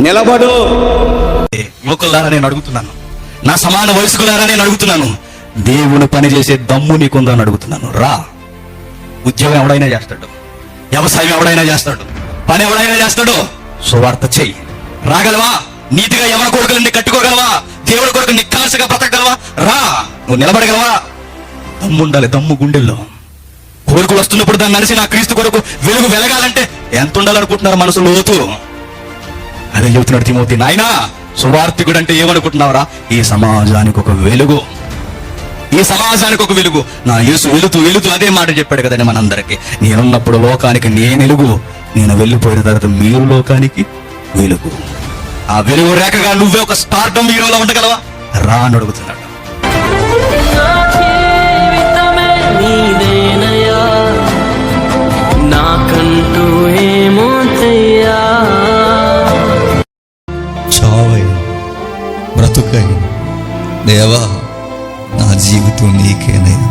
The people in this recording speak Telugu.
నిలబడు. యువకులారా నేను అడుగుతున్నాను. నా సమాన వయసుకులారా నేను అడుగుతున్నాను. దేవుని పని చేసే దమ్ము నీకుందా అని అడుగుతున్నాను. రా. ఉద్యోగం ఎవడైనా చేస్తాడు. వ్యవసాయం ఎవడైనా చేస్తాడు. పని ఎవడైనా చేస్తాడు. సువార్త చెయ్యి. రాగలవా? నీతిగా ఎవరి కొడుకులని కట్టుకోగలవా? దేవుడి కొడుకు నిక్కాల్సిగా బ్రతకగలవా? రా. నువ్వు నిలబడగలవా? దమ్ము ఉండాలి దమ్ము గుండెల్లో. కోరికలు వస్తున్నప్పుడు దాన్ని నడిచి నా క్రీస్తు కొరకు వెలుగు వెలగాలంటే ఎంత ఉండాలనుకుంటున్నారు మనసు లోతు? అదే చెబుతున్నాడు తిమోతి. నాయనా సువార్థికుడు అంటే ఏమనుకుంటున్నావురా? ఈ సమాజానికి ఒక వెలుగు. ఈ సమాజానికి ఒక వెలుగు. నా యేసు వెలుతూ వెలుతూ అదే మాట చెప్పాడు కదండి మనందరికి. నేనున్నప్పుడు లోకానికి నేను వెలుగు. నేను వెళ్ళిపోయిన తర్వాత మీరు లోకానికి వెలుగు. ఆ వెలుగు రేఖగా నువ్వే ఒక స్టార్టం హీరోలో ఉండగలవా? రా అని అడుగుతున్నాడు. నాకంటూ బ్రతుకై దేవా నా జీవితం నీకేనయ్యా